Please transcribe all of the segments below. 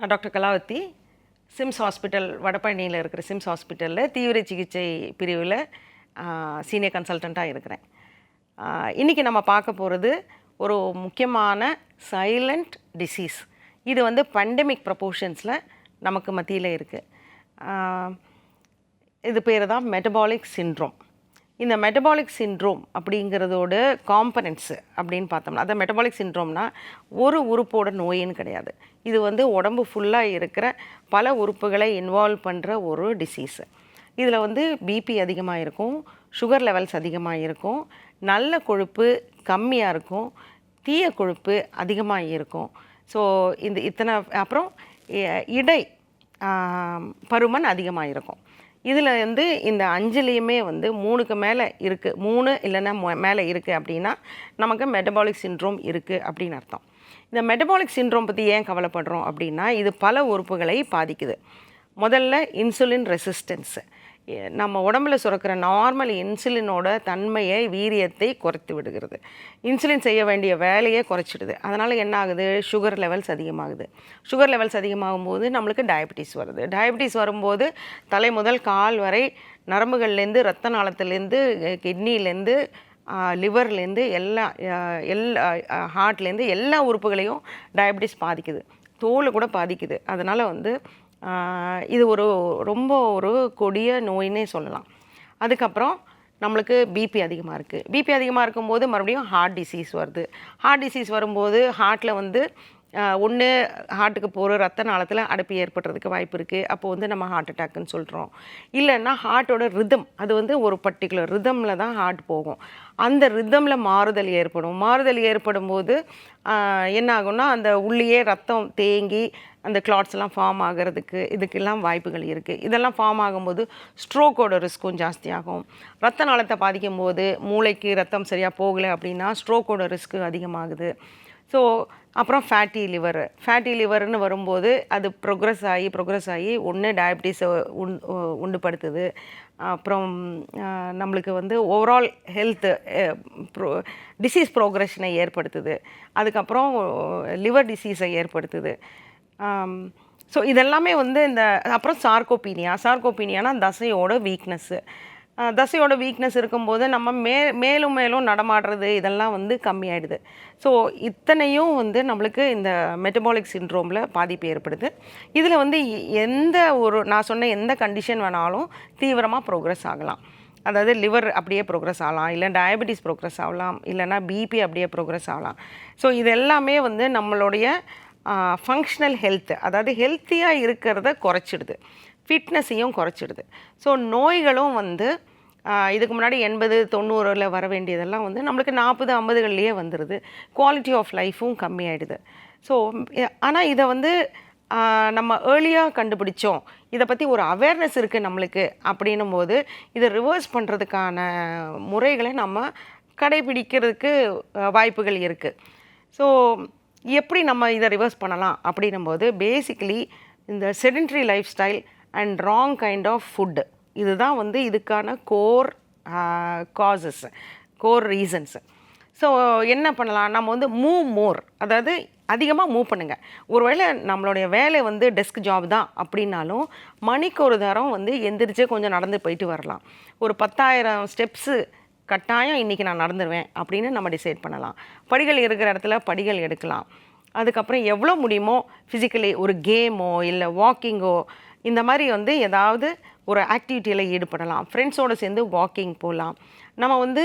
நான் doctor Kalavathi Sims hospital வடபழனியில் இருக்கிற சிம்ஸ் ஹாஸ்பிட்டலில் தீவிர சிகிச்சை பிரிவில் சீனியர் கன்சல்டண்ட்டாக இருக்கிறேன். இன்றைக்கி நம்ம பார்க்க போகிறது ஒரு முக்கியமான சைலண்ட் டிசீஸ் இது வந்து பண்டமிக் ப்ரப்போர்ஷன்ஸில் நமக்கு மத்தியில் இருக்குது இது பேர் தான் மெட்டபாலிக் சிண்ட்ரோம் இந்த மெட்டபாலிக் சின்ட்ரோம் அப்படிங்கிறதோட காம்பனன்ட்ஸு அப்படின்னு பார்த்தோம்னா அதை மெட்டபாலிக் சின்ட்ரோம்னா ஒரு உறுப்போட நோயின்னு கிடையாது. இது வந்து உடம்பு ஃபுல்லாக இருக்கிற பல உறுப்புகளை இன்வால்வ் பண்ணுற ஒரு டிசீஸு இதில் வந்து பிபி அதிகமாக இருக்கும் சுகர் லெவல்ஸ் அதிகமாக இருக்கும் நல்ல கொழுப்பு கம்மியாக இருக்கும் தீய கொழுப்பு அதிகமாக இருக்கும். ஸோ இந்த இத்தனை அப்புறம் இடை பருமன் அதிகமாக இருக்கும். இதில் வந்து இந்த அஞ்சுலேயுமே வந்து மூணுக்கு மேலே இருக்குது மூணு இல்லைன்னா மொ- மேலே இருக்குது அப்படின்னா நமக்கு மெட்டபாலிக் சின்ட்ரோம் இருக்குது அப்படின்னு அர்த்தம். இந்த மெட்டபாலிக் சின்ட்ரோம் பற்றி ஏன் கவலைப்படுறோம் அப்படின்னா இது பல உறுப்புகளை பாதிக்குது. முதல்ல இன்சுலின் ரெசிஸ்டன்ஸு நம்ம உடம்புல சுரக்கிற நார்மல் இன்சுலினோட தன்மையை வீரியத்தை குறைத்து விடுகிறது. இன்சுலின் செய்ய வேண்டிய வேலையை குறைச்சிடுது. அதனால் என்ன ஆகுது? சுகர் லெவல்ஸ் அதிகமாகுது. சுகர் லெவல்ஸ் அதிகமாகும் போது நம்மளுக்கு டயபிட்டிஸ் வருது. டயபிட்டிஸ் வரும்போது தலை முதல் கால் வரை நரம்புகள்லேருந்து ரத்த நாளத்துலேருந்து கிட்னிலேருந்து லிவர்லேருந்து எல்லா எல்லா ஹார்ட்லேருந்து எல்லா உறுப்புகளையும் டயபிட்டிஸ் பாதிக்குது. தோல் கூட பாதிக்குது. அதனால் வந்து இது ஒரு ரொம்ப ஒரு கொடிய நோயின்னே சொல்லலாம். அதுக்கப்புறம் நம்மளுக்கு பிபி அதிகமாக இருக்குது பிபி அதிகமாக இருக்கும்போது மறுபடியும் ஹார்ட் டிசீஸ் வருது. ஹார்ட் டிசீஸ் வரும்போது ஹார்ட்டில் வந்து ஒன்று ஹார்ட்டுக்கு போகிற ரத்த நாளத்தில் அடைப்பு ஏற்படுறதுக்கு வாய்ப்பு இருக்குது அப்போ வந்து நம்ம ஹார்ட் அட்டாக்குன்னு சொல்கிறோம் இல்லைன்னா ஹார்ட்டோட ரிதம் அது வந்து ஒரு பர்டிகுலர் ரிதமில் தான் ஹார்ட் போகும். அந்த ரிதமில் மாறுதல் ஏற்படும். மாறுதல் ஏற்படும் போது என்ன ஆகும்னா அந்த உள்ளேயே ரத்தம் தேங்கி அந்த கிளாட்ஸ்லாம் ஃபார்ம் ஆகிறதுக்கு இதுக்கெல்லாம் வாய்ப்புகள் இருக்குது இதெல்லாம் ஃபார்ம் ஆகும்போது ஸ்ட்ரோக்கோட ரிஸ்க்கும் ஜாஸ்தியாகும். ரத்த நாளத்தை பாதிக்கும் போது மூளைக்கு ரத்தம் சரியாக போகலை அப்படின்னா ஸ்ட்ரோக்கோட ரிஸ்க்கு அதிகமாகுது. ஸோ அப்புறம் ஃபேட்டி லிவர் ஃபேட்டி லிவர்னு வரும்போது அது ப்ரோக்ரஸ் ஆகி ப்ரோக்ரஸ் ஆகி ஒன்று டயபிட்டிஸை உண் உண்டுபடுத்துது. அப்புறம் நம்மளுக்கு வந்து ஓவரால் ஹெல்த்து ப்ரோ டிசீஸ் ப்ரோக்ரஷனை ஏற்படுத்துது. அதுக்கப்புறம் லிவர் டிசீஸை ஏற்படுத்துது. ஸோ இதெல்லாமே வந்து இந்த அப்புறம் சார்கோபீனியா சார்கோபீனியானா தசையோட வீக்னஸ்ஸு தசையோட வீக்னஸ் இருக்கும்போது நம்ம மே மேலும் மேலும் நடமாடுறது இதெல்லாம் வந்து கம்மியாயிடுது. ஸோ இத்தனையும் வந்து நம்மளுக்கு இந்த மெட்டபாலிக் சின்ட்ரோமில் பாதிப்பு ஏற்படுது. இதில் வந்து எந்த ஒரு நான் சொன்ன எந்த கண்டிஷன் வேணாலும் தீவிரமாக ப்ரோக்ரஸ் ஆகலாம். அதாவது லிவர் அப்படியே ப்ரோக்ரஸ் ஆகலாம் இல்லை டயபெட்டிஸ் ப்ரோக்ரஸ் ஆகலாம் இல்லைன்னா பிபி அப்படியே ப்ரோக்ரஸ் ஆகலாம். ஸோ இது எல்லாமே வந்து நம்மளுடைய ஃபங்க்ஷனல் ஹெல்த் அதாவது ஹெல்த்தியாக இருக்கிறத குறைச்சிடுது. ஃபிட்னஸையும் குறைச்சிடுது. ஸோ நோய்களும் வந்து இதுக்கு முன்னாடி எண்பது தொண்ணூறில் வர வேண்டியதெல்லாம் வந்து நம்மளுக்கு நாற்பது ஐம்பதுகள்லேயே வந்துடுது குவாலிட்டி ஆஃப் லைஃப்பும் கம்மியாயிடுது. ஸோ ஆனால் இதை வந்து நம்ம ஏர்லியாக கண்டுபிடிச்சோம். இதை பற்றி ஒரு அவேர்னஸ் இருக்குது நம்மளுக்கு அப்படின்னும் போது இதை ரிவர்ஸ் பண்ணுறதுக்கான முறைகளை நம்ம கடைபிடிக்கிறதுக்கு வாய்ப்புகள் இருக்குது ஸோ எப்படி நம்ம இதை ரிவர்ஸ் பண்ணலாம் அப்படின்னும் போது பேசிக்கலி இந்த sedentary lifestyle and wrong kind of food இதுதான் வந்து இதுக்கான core causes core reasons so என்ன பண்ணலாம்? நம்ம வந்து மூவ் மோர் அதாவது அதிகமாக மூவ் பண்ணுங்க. ஒருவேளை நம்மளுடைய வேலை வந்து டெஸ்க் ஜாப் தான் அப்படின்னாலும் மணிக்கு ஒரு தரம் வந்து எந்திரிச்சே கொஞ்சம் நடந்து போயிட்டு வரலாம். ஒரு பத்தாயிரம் ஸ்டெப்ஸு கட்டாயம் இன்றைக்கி நான் நடந்துருவேன் அப்படின்னு நம்ம டிசைட் பண்ணலாம். படிகள் இருக்கிற இடத்துல படிகள் எடுக்கலாம். அதுக்கப்புறம் எவ்வளோ முடியுமோ ஃபிசிக்கலி ஒரு கேமோ இல்லை வாக்கிங்கோ இந்த மாதிரி வந்து ஏதாவது ஒரு ஆக்டிவிட்டியில் ஈடுபடலாம். ஃப்ரெண்ட்ஸோடு சேர்ந்து வாக்கிங் போகலாம் நம்ம வந்து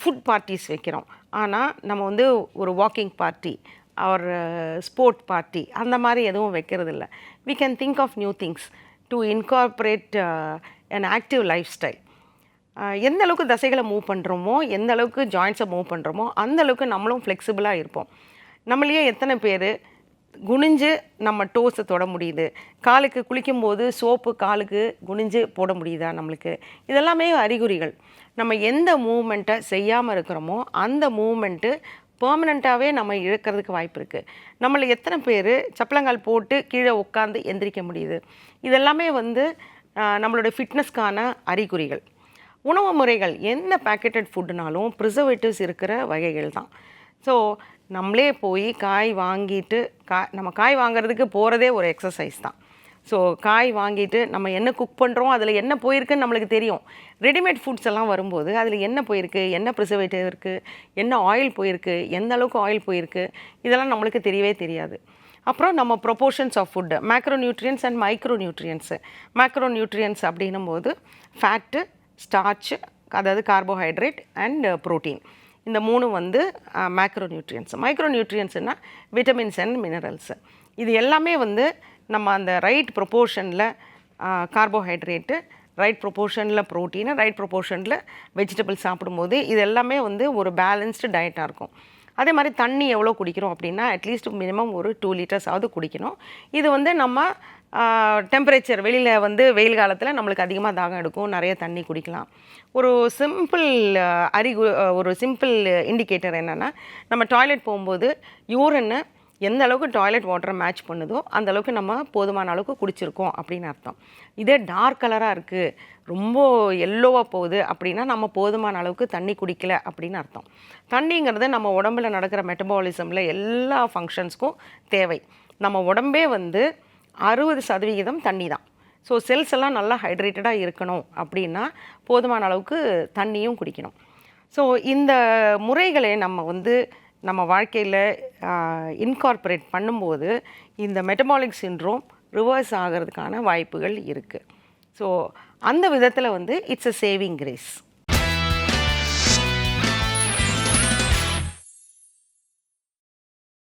ஃபுட் பார்ட்டிஸ் வைக்கிறோம். ஆனால் நம்ம வந்து ஒரு வாக்கிங் பார்ட்டி ஒரு ஸ்போர்ட் பார்ட்டி அந்த மாதிரி எதுவும் வைக்கிறது இல்லை we can think of new things to incorporate an active lifestyle எந்த அளவுக்கு தசைகளை மூவ் பண்ணுறோமோ எந்த அளவுக்கு ஜாயின்ஸை மூவ் பண்ணுறோமோ அந்த அளவுக்கு நம்மளும் ஃப்ளெக்சிபிளாக இருப்போம். நம்மளையே எத்தனை பேர் குனிஞ்சு நம்ம டோஸை தொட முடியுது. காலுக்கு குளிக்கும்போது சோப்பு காலுக்கு குனிஞ்சு போட முடியுதா நம்மளுக்கு? இதெல்லாமே அறிகுறிகள். நம்ம எந்த மூமெண்ட்டை செய்யாமல் இருக்கிறோமோ அந்த மூமெண்ட்டு பர்மனெண்ட்டாகவே நம்ம இழக்கிறதுக்கு வாய்ப்பு இருக்குது நம்மளை எத்தனை பேர் சப்பளங்கால் போட்டு கீழே உட்காந்து எந்திரிக்க முடியுது? இதெல்லாமே வந்து நம்மளோட ஃபிட்னஸ்க்கான அறிகுறிகள். உணவு முறைகள் எந்த பேக்கெட்டட் ஃபுட்டுனாலும் ப்ரிசர்வேட்டிவ்ஸ் இருக்கிற வகைகள் தான். ஸோ நம்மளே போய் காய் வாங்கிட்டு காய் நம்ம காய் வாங்குறதுக்கு போகிறதே ஒரு எக்ஸசைஸ் தான். ஸோ காய் வாங்கிட்டு நம்ம என்ன குக் பண்ணுறோம் அதில் என்ன போயிருக்குன்னு நம்மளுக்கு தெரியும். ரெடிமேட் ஃபுட்ஸ் எல்லாம் வரும்போது அதில் என்ன போயிருக்கு என்ன ப்ரிசர்வேட்டிவ் இருக்குது என்ன ஆயில் போயிருக்கு எந்த அளவுக்கு ஆயில் போயிருக்கு இதெல்லாம் நம்மளுக்கு தெரியவே தெரியாது. அப்புறம் நம்ம proportions of food macronutrients and micronutrients macronutrients அப்படின்னும் போது ஃபேட்டு ஸ்டார்ச்சு அதாவது கார்போஹைட்ரேட் அண்ட் ப்ரோட்டீன் இந்த மூணு வந்து மேக்ரோ நியூட்ரியன்ஸ் மைக்ரோ நியூட்ரியன்ஸ்னால் விட்டமின்ஸ் அண்ட் மினரல்ஸு இது எல்லாமே வந்து நம்ம அந்த ரைட் ப்ரொப்போர்ஷனில் கார்போஹைட்ரேட்டு ரைட் ப்ரொப்போர்ஷனில் ப்ரோட்டீனு ரைட் ப்ரொப்போர்ஷனில் வெஜிடபிள்ஸ் சாப்பிடும்போது இது எல்லாமே வந்து ஒரு பேலன்ஸ்டு டயட்டாக இருக்கும். அதே மாதிரி தண்ணி எவ்வளோ குடிக்கிறோம் அப்படின்னா அட்லீஸ்ட் மினிமம் ஒரு டூ லிட்டர்ஸாவது குடிக்கணும். இது வந்து நம்ம டெம்பரேச்சர் வெளியில் வந்து வெயில் காலத்தில் நம்மளுக்கு அதிகமாக தாகம் எடுக்கும் நிறைய தண்ணி குடிக்கலாம். ஒரு சிம்பிள் அறிகு ஒரு சிம்பிள் இண்டிகேட்டர் என்னென்னா நம்ம டாய்லெட் போகும்போது யூரின்னு எந்த அளவுக்கு டாய்லெட் வாட்டரை மேட்ச் பண்ணுதோ அந்த அளவுக்கு நம்ம போதுமான அளவுக்கு குடிச்சிருக்கோம் அப்படின்னு அர்த்தம். இதே டார்க் கலராக இருக்குது ரொம்ப எல்லோவாக போகுது அப்படின்னா நம்ம போதுமான அளவுக்கு தண்ணி குடிக்கல அப்படின்னு அர்த்தம். தண்ணிங்கிறது நம்ம உடம்புல நடக்கிற மெட்டபாலிசமில் எல்லா ஃபங்க்ஷன்ஸ்க்கும் தேவை. நம்ம உடம்பே வந்து அறுபது சதவிகிதம் தண்ணி தான். ஸோ செல்ஸ் எல்லாம் நல்லா ஹைட்ரேட்டடாக இருக்கணும் அப்படின்னா போதுமான அளவுக்கு தண்ணியும் குடிக்கணும். ஸோ இந்த முறைகளை நம்ம வந்து நம்ம வாழ்க்கையில் இன்கார்பரேட் பண்ணும்போது இந்த மெட்டபாலிக் சின்ட்ரோம் ரிவர்ஸ் ஆகிறதுக்கான வாய்ப்புகள் இருக்குது ஸோ அந்த விதத்தில் வந்து இட்ஸ் அ சேவிங் கிரேஸ்